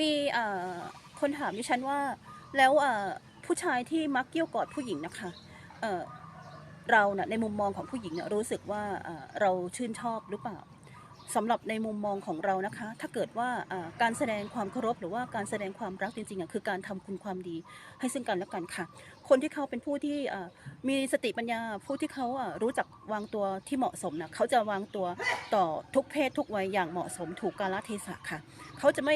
มีคนถามดิฉันว่า แล้วผู้ชายที่มักเกี่ยวกอดผู้หญิงนะคะเเรานะในมุมมองของผู้หญิงรู้สึกว่าเราชื่นชอบหรือเปล่า สำหรับในมุมมองของเรานะคะ ถ้าเกิดว่าการแสดงความเคารพหรือว่าการแสดงความรักจริงๆอะคือการทำคุณความดีให้ซึ่งกันและกันค่ะ คนที่เขาเป็นผู้ที่มีสติปัญญา ผู้ที่เขาอะรู้จักวางตัวที่เหมาะสมนะเขาจะวางตัวต่อทุกเพศทุกวัยอย่างเหมาะสมถูกกาลเทศะค่ะ เขาจะไม่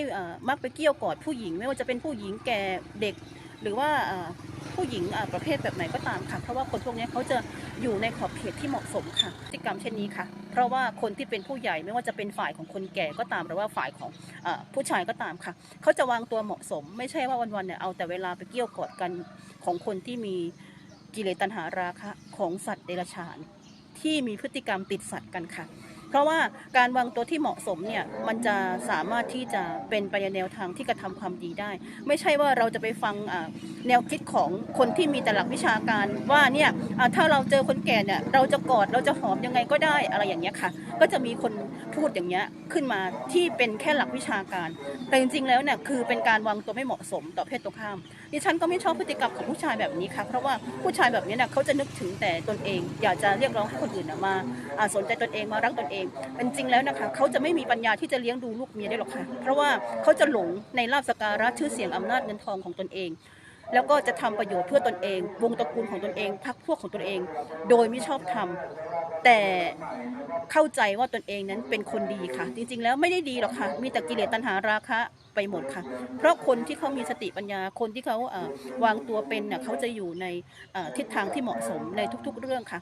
มักไปเกี่ยวกอดผู้หญิง ไม่ว่าจะเป็นผู้หญิงแก่เด็ก หรือว่าผู้หญิงประเภทแบบไหนก็ตามค่ะ เพราะว่าคนพวกนี้เขาจะอยู่ในขอบเขตที่เหมาะสมค่ะพฤติกรรมเช่นนี้ค่ะ เพราะว่าคนที่เป็นผู้ใหญ่ไม่ว่าจะเป็นฝ่ายของคนแก่ก็ตามหรือว่าฝ่ายของอผู้ชายก็ตามค่ะ เขาจะวางตัวเหมาะสม ไม่ใช่ว่าวันๆเนี่ยเอาแต่เวลาไปเกี่ยวกอดกันของคนที่มีกิเลสตัณหาราคะของสัตว์เดรัจฉาน ที่มีพฤติกรรมติดสัตว์กันค่ะ เพราะว่าการวางตัวที่เหมาะสมเนี่ยมันจะสามารถที่จะเป็นไปในแนวทางที่กระทำความดีได้ ไม่ใช่ว่าเราจะไปฟังแนวคิดของคนที่มีแต่หลักวิชาการว่าเนี่ยถ้าเราเจอคนแก่เนี่ยเราจะกอดเราจะหอมยังไงก็ได้อะไรอย่างเงี้ยค่ะ ก็จะมีคนพูดอย่างเงี้ยขึ้นมาที่เป็นแค่หลักวิชาการ แต่จริงๆแล้วเนี่ยคือเป็นการวางตัวไม่เหมาะสมต่อเพศตรงข้ามดิฉันก็ไม่ชอบพฤติกรรมของผู้ชายแบบนี้ค่ะเพราะว่าผู้ชายแบบนี้เนี่ยเขาจะนึกถึงแต่ตนเอง อยากจะเรียกร้องให้คนอื่นมาสนใจตนเองมารักตนเองแต่จริงแล้วนะคะเขาจะไม่มีปัญญาที่จะเลี้ยงดูลูกเมียได้หรอกค่ะ เพราะว่าเขาจะหลงในลาบสการะชื่อเสียงอำนาจเงินทองของตนเอง แล้วก็จะทำประโยชน์เพื่อตนเอง วงตระกูลของตนเองพรรคพวกของตนเอง โดยไม่ชอบทำแต่เข้าใจว่าตนเองนั้นเป็นคนดีค่ะ จริงๆ แล้วไม่ได้ดีหรอกค่ะ มีแต่กิเลสตัณหาราคะไปหมดค่ะ เพราะคนที่เขามีสติปัญญา คนที่เขาวางตัวเป็นน่ะเขาจะอยู่ในทิศทางที่เหมาะสมในทุกๆ เรื่องค่ะ